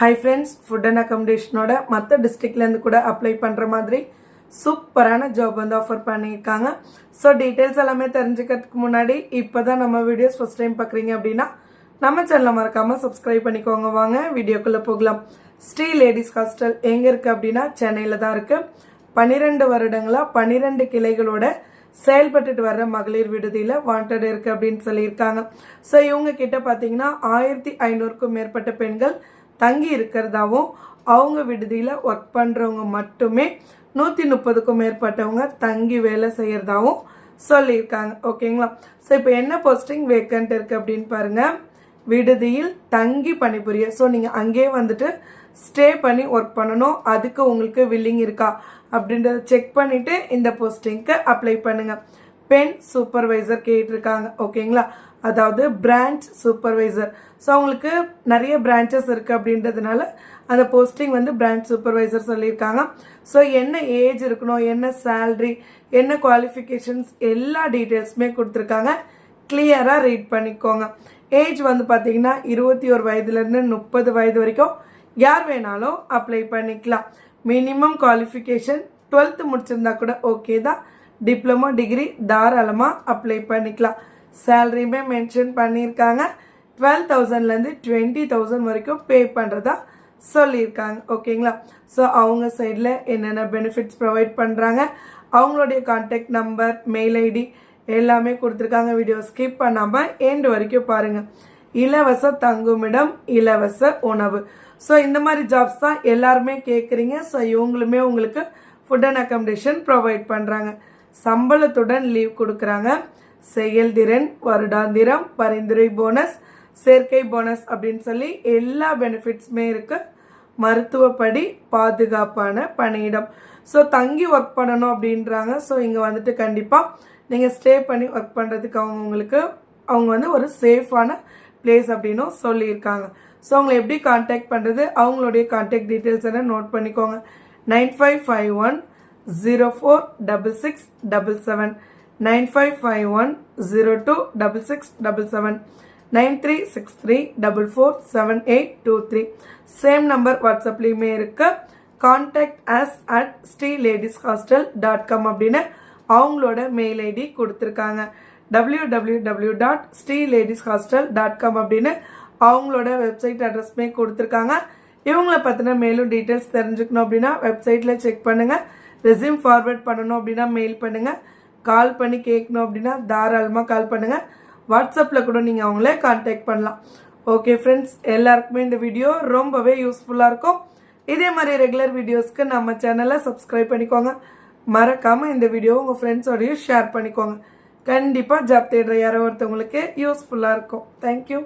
High friends food and அக்கமடேஷனோட மற்ற டிஸ்ட்ரிக்ட்லேருந்து கூட அப்ளை பண்ணுற மாதிரி சூப்பரான ஜாப் வந்து ஆஃபர் பண்ணியிருக்காங்க. ஸோ டீட்டெயில்ஸ் எல்லாமே தெரிஞ்சுக்கிறதுக்கு முன்னாடி இப்போ தான் நம்ம வீடியோஸ் ஃபஸ்ட் டைம் பார்க்குறீங்க அப்படின்னா நம்ம சேனலை மறக்காமல் சப்ஸ்கிரைப் பண்ணிக்கோங்க. வாங்க வீடியோக்குள்ளே போகலாம். ஸ்ரீ லேடிஸ் ஹாஸ்டல் எங்கே இருக்குது அப்படின்னா சென்னையில் தான் இருக்குது பன்னிரெண்டு வருடங்களாக பன்னிரெண்டு கிளைகளோட செயல்பட்டுட்டு வர்ற மகளிர் விடுதியில் வாண்டட் இருக்குது அப்படின்னு சொல்லியிருக்காங்க. ஸோ இவங்க கிட்ட பார்த்தீங்கன்னா ஆயிரத்தி ஐநூறுக்கும் மேற்பட்ட பெண்கள் தங்கி இருக்கிறதாவும் அவங்க விடுதியில் ஒர்க் பண்ணுறவங்க மட்டுமே நூற்றி முப்பதுக்கும் மேற்பட்டவங்க தங்கி வேலை செய்கிறதாவும் சொல்லியிருக்காங்க. ஓகேங்களா ஸோ இப்போ என்ன போஸ்டிங் வேக்கண்ட் இருக்குது அப்படின்னு பாருங்கள் விடுதியில் தங்கி பணிபுரிய ஸோ நீங்கள் அங்கேயே வந்துட்டு ஸ்டே பண்ணி ஒர்க் பண்ணணும். அதுக்கு உங்களுக்கு வில்லிங் இருக்கா? அப்படின்றத செக் பண்ணிவிட்டு இந்த போஸ்டிங்க்கு அப்ளை பண்ணுங்கள் பெண் சூப்பர்வைசர் கேட்டிருக்காங்க. ஓகேங்களா? அதாவது பிரான்ச் சூப்பர்வைசர் ஸோ அவங்களுக்கு நிறைய பிரான்ச்சஸ் இருக்குது அப்படின்றதுனால அந்த போஸ்டிங் வந்து பிரான்ச் சூப்பர்வைசர் சொல்லியிருக்காங்க. ஸோ என்ன ஏஜ் இருக்கணும் என்ன சேல்ரி என்ன குவாலிஃபிகேஷன்ஸ் எல்லா டீட்டெயில்ஸுமே கொடுத்துருக்காங்க. கிளியராக ரீட் பண்ணிக்கோங்க. ஏஜ் வந்து பார்த்தீங்கன்னா இருபத்தி ஒரு வயதுலேருந்து முப்பது வயது வரைக்கும். யார் வேணாலும் அப்ளை பண்ணிக்கலாம். மினிமம் குவாலிஃபிகேஷன் டுவெல்த்து முடிச்சிருந்தா கூட ஓகே தான். டிப்ளமோ டிகிரி தாராளமாக அப்ளை பண்ணிக்கலாம். சேலரியுமே மென்ஷன் பண்ணியிருக்காங்க. டுவெல் தௌசண்ட்லேருந்து டுவெண்ட்டி தௌசண்ட் வரைக்கும் பே பண்ணுறதா சொல்லியிருக்காங்க. ஓகேங்களா ஸோ அவங்க சைடில் என்னென்ன பெனிஃபிட்ஸ் ப்ரொவைட் பண்ணுறாங்க அவங்களுடைய கான்டாக்ட் நம்பர் மெயில் ஐடி எல்லாமே கொடுத்துருக்காங்க. வீடியோ ஸ்கிப் பண்ணாமல் எண்டு வரைக்கும் பாருங்கள் இலவச தங்குமிடம் இலவச உணவு. ஸோ இந்த மாதிரி ஜாப்ஸ் தான் எல்லாருமே கேட்குறீங்க ஸோ இவங்களுமே உங்களுக்கு ஃபுட் அண்ட் அக்கமடேஷன் ப்ரொவைட் பண்ணுறாங்க சம்பளத்துடன் லீவ் கொடுக்குறாங்க. செயல்திறன் வருடாந்திரம் பரிந்துரை போனஸ் சேர்க்கை போனஸ் அப்படின்னு சொல்லி எல்லா பெனிஃபிட்ஸுமே இருக்குது மருத்துவப்படி பாதுகாப்பான பணியிடம். ஸோ தங்கி ஒர்க் பண்ணணும் அப்படின்றாங்க. ஸோ இங்கே வந்துட்டு கண்டிப்பாக நீங்கள் ஸ்டே பண்ணி ஒர்க் பண்ணுறதுக்கு அவங்க உங்களுக்கு அவங்க வந்து ஒரு சேஃபான பிளேஸ் அப்படின்னும் சொல்லியிருக்காங்க. ஸோ அவங்களை எப்படி காண்டாக்ட் பண்ணுறது அவங்களுடைய காண்டாக்ட் டீட்டெயில்ஸ் எல்லாம் நோட் பண்ணிக்கோங்க. Nine five five one zero four double six double seven nine five five one zero two double six double seven nine three six three double four seven eight two three same number வாட்ஸ்அப்லேயுமே இருக்கு. Contact us at Sri ladies hostel dot com அப்படின்னு அவங்களோட mail ID கொடுத்துருக்காங்க. W W W dot Sri ladies hostel dot com அப்படின்னு அவங்களோட website அட்ரஸ்மே கொடுத்துருக்காங்க. இவங்கள பற்றின மேலும் டீட்டெயில்ஸ் தெரிஞ்சுக்கணும் அப்படின்னா வெப்சைட்டில் செக் பண்ணுங்கள் ரெசியூம் ஃபார்வேர்ட் பண்ணணும் அப்படின்னா மெயில் பண்ணுங்கள் கால் பண்ணி கேட்கணும் அப்படின்னா தாராளமாக கால் பண்ணுங்கள் வாட்ஸ்அப்பில் கூட நீங்கள் அவங்களே கான்டாக்ட் பண்ணலாம். ஓகே ஃப்ரெண்ட்ஸ் எல்லாருக்குமே இந்த வீடியோ ரொம்பவே யூஸ்ஃபுல்லாக இருக்கும். இதே மாதிரி ரெகுலர் வீடியோஸ்க்கு நம்ம சேனலை சப்ஸ்கிரைப் பண்ணிக்கோங்க. மறக்காமல் இந்த வீடியோ உங்கள் ஃப்ரெண்ட்ஸோடையும் ஷேர் பண்ணிக்கோங்க. கண்டிப்பாக ஜாப் தேடுற யாரோ ஒருத்தவங்களுக்கு யூஸ்ஃபுல்லாக இருக்கும். தேங்க்யூ